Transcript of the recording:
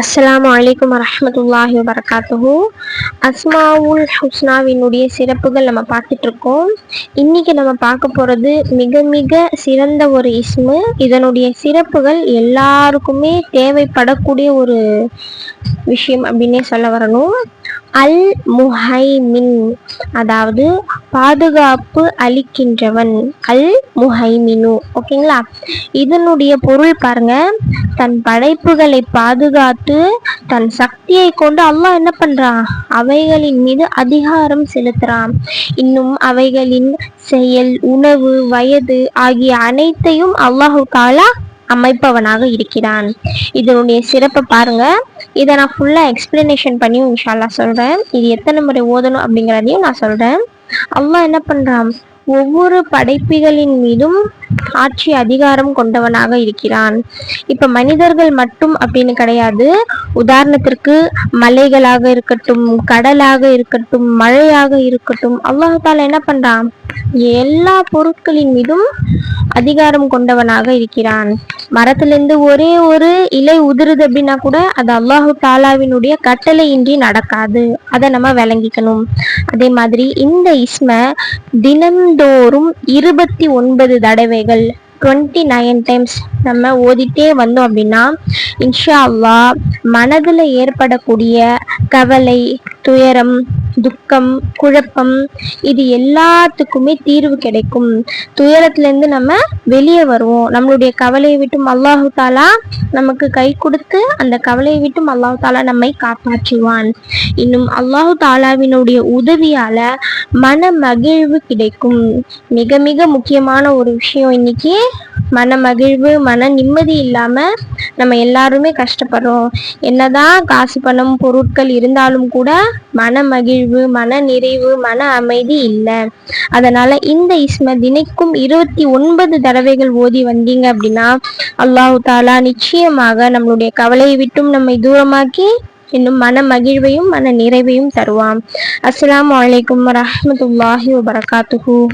அஸ்லாம் அலைக்கும் வரமத்துல்லாஹி வபரகாத்துஹு. அஸ்மாவுல் ஹுஸ்னாவினுடைய சிறப்புகள் நம்ம பார்த்துட்டு இருக்கோம் இன்னைக்கு நம்ம பார்க்க போகிறது மிக மிக சிறந்த ஒரு இஸ்மு. இதனுடைய சிறப்புகள் எல்லாருக்குமே தேவைப்படக்கூடிய ஒரு விஷயம் அப்படின்னே சொல்ல வரணும். அல் முஹைமின் அதாவது பாதுகாப்பு அளிக்கின்றவன். அல் முஹைமினு ஓகேங்களா? இதனுடைய பொருள் பாருங்க. தன் படைப்புகளை பாதுகாத்து தன் சக்தியை கொண்டு அல்லாஹ் என்ன பண்றான்? அவைகளின் மீது அதிகாரம் செலுத்துறான். இன்னும் அவைகளின் செயல் உணவு வயது ஆகிய அனைத்தையும் அல்லாஹு தாலா அமைப்பவனாக இருக்கிறான். இதனுடைய சிறப்பை பாருங்க. இதை நான் ஃபுல்லாக எக்ஸ்பிளனேஷன் பண்ணியும் இன்ஷால்லா சொல்கிறேன் இது எத்தனை முறை ஓதணும் அப்படிங்கிறதையும் நான் சொல்கிறேன் அல்லாஹ் என்ன பண்ணுறான் ஒவ்வொரு படைப்புகளின் மீதும் ஆட்சி அதிகாரம் கொண்டவனாக இருக்கிறான். இப்ப மனிதர்கள் மட்டும் அப்படின்னு கிடையாது. உதாரணத்திற்கு மலைகளாக இருக்கட்டும் கடலாக இருக்கட்டும் மழையாக இருக்கட்டும் அல்லாஹால என்ன பண்றான்? எல்லா பொருட்களின் மீதும் அதிகாரம் கொண்டவனாக இருக்கிறான். மரத்திலிருந்து ஒரே ஒரு இலை உதிருது அப்படின்னா கூட அது அல்லாஹு தாலாவினுடைய கட்டளையின்றி நடக்காது. அதை நம்ம விளங்கிக்கணும். அதே மாதிரி இந்த இஸ்ம தினந்தோறும் இருபத்தி ஒன்பது தடவை முறைகள் டுவெண்ட்டி நைன் டைம்ஸ் நம்ம ஓதிட்டே வந்தோம் அப்படின்னா இன்ஷா அல்லா மனதில் ஏற்படக்கூடிய கவலை துயரம் துக்கம் குழப்பம் இது எல்லாத்துக்குமே தீர்வு கிடைக்கும். துயரத்துலேருந்து நம்ம வெளியே வருவோம். நம்மளுடைய கவலையை விட்டும் அல்லாஹு தாலா நமக்கு கை கொடுத்து அந்த கவலையை விட்டும் அல்லாஹு தாலா நம்மை காப்பாற்றுவான். இன்னும் அல்லாஹு தாலாவினுடைய உதவியால மன மகிழ்வு கிடைக்கும். மிக மிக முக்கியமான ஒரு விஷயம் இன்னைக்கு மன மகிழ்வு மன நிம்மதி இல்லாம நம்ம எல்லாருமே கஷ்டப்படுறோம். என்னதான் காசு பணம் பொருட்கள் இருந்தாலும் கூட மன மகிழ்வு மன நிறைவு மன அமைதி இல்லை. அதனால இந்த இஸ்ம தினைக்கும் இருபத்தி ஒன்பது தடவைகள் ஓதி வந்தீங்க அப்படின்னா அல்லாஹு தாலா நிச்சயமாக நம்மளுடைய கவலையை விட்டும் நம்மை தூரமாக்கி இன்னும் மன மகிழ்வையும் மன நிறைவையும் தருவான். அஸ்லாம் வலைக்கம் வரமத்துல்லாஹி வபரகாத்துஹூ.